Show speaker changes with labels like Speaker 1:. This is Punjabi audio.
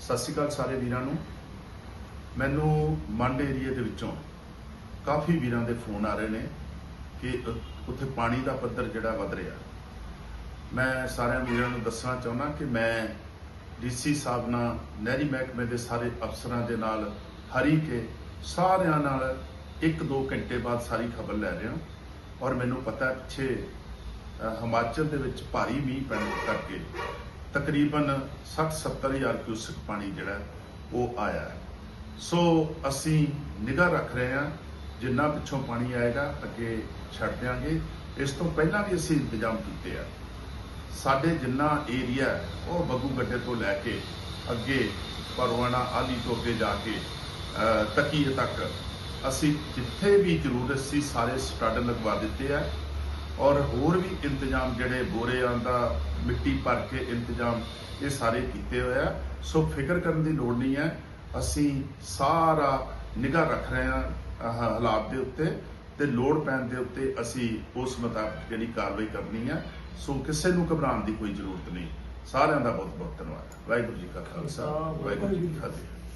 Speaker 1: ਸਤਿ ਸ਼੍ਰੀ ਅਕਾਲ ਸਾਰੇ ਵੀਰਾਂ ਨੂੰ। ਮੈਨੂੰ ਮੰਡ ਏਰੀਆ ਦੇ ਵਿੱਚੋਂ ਕਾਫੀ ਵੀਰਾਂ ਦੇ ਫੋਨ ਆ ਰਹੇ ਨੇ ਕਿ ਉੱਥੇ ਪਾਣੀ ਦਾ ਪੱਧਰ ਜਿਹੜਾ ਵੱਧ ਰਿਹਾ। ਮੈਂ ਸਾਰਿਆਂ ਵੀਰਾਂ ਨੂੰ ਦੱਸਣਾ ਚਾਹੁੰਦਾ ਕਿ ਮੈਂ ਡੀਸੀ ਸਾਹਿਬ ਨਾਲ, ਨਹਿਰੀ ਮਹਿਕਮੇ ਦੇ ਸਾਰੇ ਅਫਸਰਾਂ ਦੇ ਨਾਲ ਹਰੀ ਕੇ ਸਾਰਿਆਂ ਨਾਲ 1-2 ਘੰਟੇ ਬਾਅਦ ਸਾਰੀ ਖਬਰ ਲੈ ਰਿਹਾ ਔਰ ਮੈਨੂੰ ਪਤਾ ਪਿੱਛੇ ਹਿਮਾਚਲ ਦੇ ਵਿੱਚ ਭਾਰੀ ਮੀਂਹ ਪੈਣ ਕਰਕੇ ਤਕਰੀਬਨ 60-70 ਹਜ਼ਾਰ ਕਿਊਸਕ ਪਾਣੀ ਜਿਹੜਾ ਉਹ ਆਇਆ ਹੈ। ਸੋ ਅਸੀਂ ਨਿਗਾਹ ਰੱਖ ਰਹੇ ਹਾਂ ਜਿੰਨਾ ਪਿੱਛੋਂ ਪਾਣੀ ਆਏਗਾ ਅੱਗੇ ਛੱਡ ਦਿਆਂਗੇ। ਇਸ ਤੋਂ ਪਹਿਲਾਂ ਵੀ ਅਸੀਂ ਇੰਤਜ਼ਾਮ ਕੀਤੇ ਆ। ਸਾਡੇ ਜਿੰਨਾ ਏਰੀਆ ਉਹ ਬੱਗੂ ਗੱਡੇ ਤੋਂ ਲੈ ਕੇ ਅੱਗੇ ਪਰਵਾਣਾ ਆਲੀ ਤੋਂ ਅੱਗੇ ਜਾ ਕੇ ਅ, ਤਕੀਏ ਤੱਕ ਅਸੀਂ ਜਿੱਥੇ ਵੀ ਜ਼ਰੂਰਤ ਸੀ ਸਾਰੇ ਸਟੱਡ ਲਗਵਾ ਦਿੱਤੇ ਆ। ਔਰ ਹੋਰ ਵੀ ਇੰਤਜ਼ਾਮ ਜਿਹੜੇ ਬੋਰਿਆਂ ਦਾ ਮਿੱਟੀ ਭਰ ਕੇ ਇੰਤਜ਼ਾਮ ਇਹ ਸਾਰੇ ਕੀਤੇ ਹੋਏ ਆ। ਸੋ ਫਿਕਰ ਕਰਨ ਦੀ ਲੋੜ ਨਹੀਂ ਹੈ। ਅਸੀਂ ਸਾਰਾ ਨਿਗਾਹ ਰੱਖ ਰਹੇ ਹਾਂ ਹਾਲਾਤ ਦੇ ਉੱਤੇ ਤੇ ਲੋੜ ਪੈਣ ਦੇ ਉੱਤੇ ਅਸੀਂ ਉਸ ਮੁਤਾਬਕ ਜਿਹੜੀ ਕਾਰਵਾਈ ਕਰਨੀ ਹੈ। ਸੋ ਕਿਸੇ ਨੂੰ ਘਬਰਾਉਣ ਦੀ ਕੋਈ ਜ਼ਰੂਰਤ ਨਹੀਂ। ਸਾਰਿਆਂ ਦਾ ਬਹੁਤ ਬਹੁਤ ਧੰਨਵਾਦ। ਵਾਹਿਗੁਰੂ ਜੀ ਕਾ ਖਾਲਸਾ ਵਾਹਿਗੁਰੂ ਜੀ ਕੀ ਫਤਿਹ।